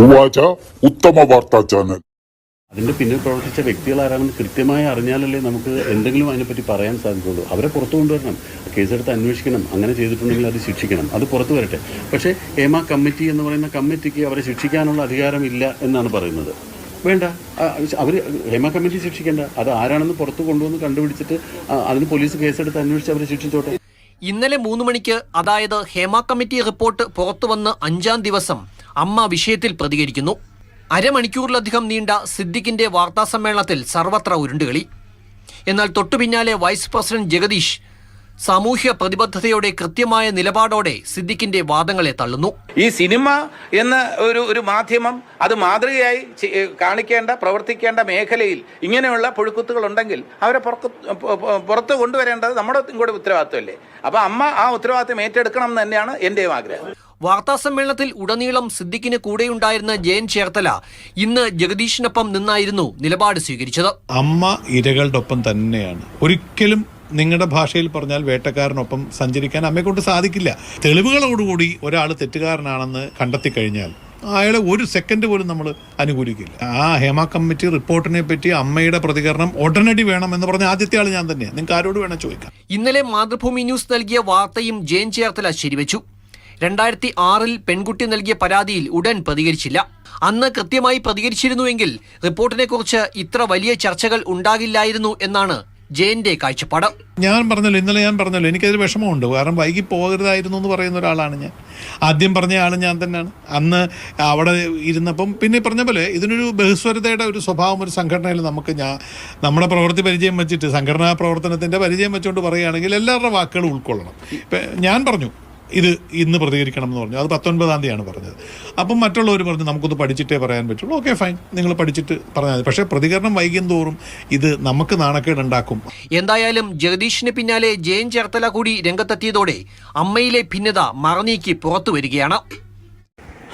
ഉവാച ഉത്തമ വാർത്താ ചാനൽ. അതിന്റെ പിന്നിൽ പ്രവർത്തിച്ച വ്യക്തികൾ ആരാണെന്ന് കൃത്യമായി അറിഞ്ഞാലല്ലേ നമുക്ക് എന്തെങ്കിലും അതിനെപ്പറ്റി പറയാൻ സാധിക്കുള്ളൂ അവരെ പുറത്തു കൊണ്ടുവരണം. കേസെടുത്ത് അന്വേഷിക്കണം. അങ്ങനെ ചെയ്തിട്ടുണ്ടെങ്കിൽ അത് ശിക്ഷിക്കണം. അത് പുറത്തു വരട്ടെ. പക്ഷേ ഹേമ കമ്മിറ്റി എന്ന് പറയുന്ന കമ്മിറ്റിക്ക് അവരെ ശിക്ഷിക്കാനുള്ള അധികാരമില്ല എന്നാണ് പറയുന്നത്. വേണ്ട. അവർ ഹേമ കമ്മിറ്റി ശിക്ഷിക്കേണ്ട. അത് ആരാണെന്ന് പുറത്തു കൊണ്ടുവന്ന് കണ്ടുപിടിച്ചിട്ട് അതിന് പോലീസ് കേസെടുത്ത് അന്വേഷിച്ച് അവരെ ശിക്ഷിച്ചോട്ടെ? ഇന്നലെ മൂന്ന് മണിക്ക് അതായത് ഹേമ കമ്മിറ്റി റിപ്പോർട്ട് പുറത്തുവന്ന് അഞ്ചാം ദിവസം. അമ്മ വിഷയത്തിൽ പ്രതികരിക്കുന്നു. അരമണിക്കൂറിലധികം നീണ്ട സിദ്ദിഖിന്റെ വാർത്താസമ്മേളനത്തിൽ സർവത്ര ഉരുണ്ടുകളി. എന്നാൽ തൊട്ടുപിന്നാലെ വൈസ് പ്രസിഡന്റ് ജഗദീഷ് സാമൂഹ്യ പ്രതിബദ്ധതയോടെ കൃത്യമായ നിലപാടോടെ സിദ്ദിഖിന്റെ വാദങ്ങളെ തള്ളുന്നു. ഈ സിനിമ എന്ന ഒരു ഒരു മാധ്യമം അത് മാതൃകയായി കാണിക്കേണ്ട പ്രവർത്തിക്കേണ്ട മേഖലയിൽ ഇങ്ങനെയുള്ള പുഴുക്കുത്തുകൾ ഉണ്ടെങ്കിൽ അവരെ പുറത്ത് കൊണ്ടുവരേണ്ടത് നമ്മുടെ ഇങ്ങോട്ട് ഉത്തരവാദിത്വമല്ലേ? അപ്പൊ അമ്മ ആ ഉത്തരവാദിത്വം ഏറ്റെടുക്കണം എന്ന് തന്നെയാണ് എന്റെയും ആഗ്രഹം. വാർത്താസമ്മേളനത്തിൽ ഉടനീളം സിദ്ദിഖിന് കൂടെയുണ്ടായിരുന്ന ജയൻ ചേർത്തല ഇന്ന് ജഗദീഷിനൊപ്പം നിന്നായിരുന്നു നിലപാട് സ്വീകരിച്ചത്. അമ്മ ഇരകളുടെ ഒപ്പം തന്നെയാണ്. ഒരിക്കലും നിങ്ങളുടെ ഭാഷയിൽ പറഞ്ഞാൽ വേട്ടക്കാരനൊപ്പം സഞ്ചരിക്കാൻ അമ്മയെ കൊണ്ട് സാധിക്കില്ല. തെളിവുകളോടുകൂടി ഒരാൾ തെറ്റുകാരനാണെന്ന് കണ്ടെത്തി കഴിഞ്ഞാൽ അയാളെ ഒരു സെക്കൻഡ് പോലും നമ്മൾ അനുകൂലിക്കില്ല. ആ ഹേമ കമ്മിറ്റി റിപ്പോർട്ടിനെ പറ്റി അമ്മയുടെ പ്രതികരണം ഉടനടി വേണം എന്ന് പറഞ്ഞ ആദ്യത്തെ ആൾ ഞാൻ തന്നെയാണ് നിങ്ങൾക്ക് ആരോട് വേണം ചോദിക്കാം. ഇന്നലെ മാതൃഭൂമി ന്യൂസ് നൽകിയ വാർത്തയും ജയൻ ചേർത്തല ശരിവച്ചു. രണ്ടായിരത്തി ആറിൽ പെൺകുട്ടി നൽകിയ പരാതിയിൽ ഉടൻ പ്രതികരിച്ചില്ല. അന്ന് കൃത്യമായി പ്രതികരിച്ചിരുന്നുവെങ്കിൽ റിപ്പോർട്ടിനെക്കുറിച്ച് ഇത്ര വലിയ ചർച്ചകൾ ഉണ്ടാകില്ലായിരുന്നു എന്നാണ് ജയന്റെ കാഴ്ചപ്പാട്. ഞാൻ പറഞ്ഞല്ലോ ഇന്നലെ ഞാൻ പറഞ്ഞല്ലോ എനിക്കതിൽ വിഷമമുണ്ട്. കാരണം വൈകി പോകരുതായിരുന്നു എന്ന് പറയുന്ന ഒരാളാണ് ഞാൻ. ആദ്യം പറഞ്ഞ ആൾ ഞാൻ തന്നെയാണ്. അന്ന് അവിടെ ഇരുന്നപ്പം പിന്നെ പറഞ്ഞ പോലെ ഇതിനൊരു ബഹുസ്വരതയുടെ ഒരു സ്വഭാവം ഒരു സംഘടനയിൽ നമുക്ക് ഞാൻ നമ്മുടെ പ്രവൃത്തി പരിചയം വെച്ചിട്ട് സംഘടനാ പ്രവർത്തനത്തിന്റെ പരിചയം വെച്ചുകൊണ്ട് പറയുകയാണെങ്കിൽ എല്ലാവരുടെ വാക്കുകൾ ഉൾക്കൊള്ളണം. ഞാൻ പറഞ്ഞു ഇത് ഇന്ന് പ്രതികരിക്കണം എന്ന് പറഞ്ഞു. അത് പത്തൊൻപതാം തീയതിയാണ് പറഞ്ഞത്. അപ്പം മറ്റുള്ളവർ പറഞ്ഞു നമുക്കൊന്ന് പഠിച്ചിട്ടേ പറയാൻ പറ്റുള്ളൂ. Okay fine. നിങ്ങൾ പഠിച്ചിട്ട് പറഞ്ഞാൽ മതി. പക്ഷേ പ്രതികരണം വൈകും തോറും ഇത് നമുക്ക് നാണക്കേടുണ്ടാക്കും. എന്തായാലും ജഗദീഷിന് പിന്നാലെ ജയൻ ചേർത്തല കൂടി രംഗത്തെത്തിയതോടെ അമ്മയിലെ ഭിന്നത മറനീക്കി പുറത്തു വരികയാണ്.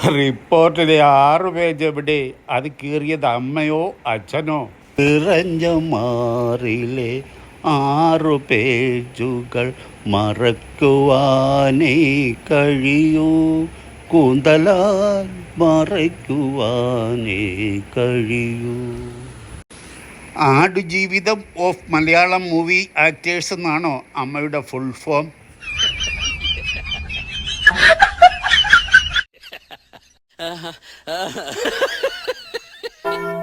റിപ്പോർട്ടിലെ ആറ് പേജ് എവിടെ? അത് കീറിയത് അമ്മയോ അച്ഛനോ? നിറഞ്ഞ മാറിലെ ആറു പേജുകൾ മറക്കുവാനേ കഴിയൂ. കൂന്തലാൽ മറയ്ക്കുവാനേ കഴിയൂ. Aadujeevitham of Malayalam movie actors എന്നാണോ അമ്മയുടെ ഫുൾ ഫോം?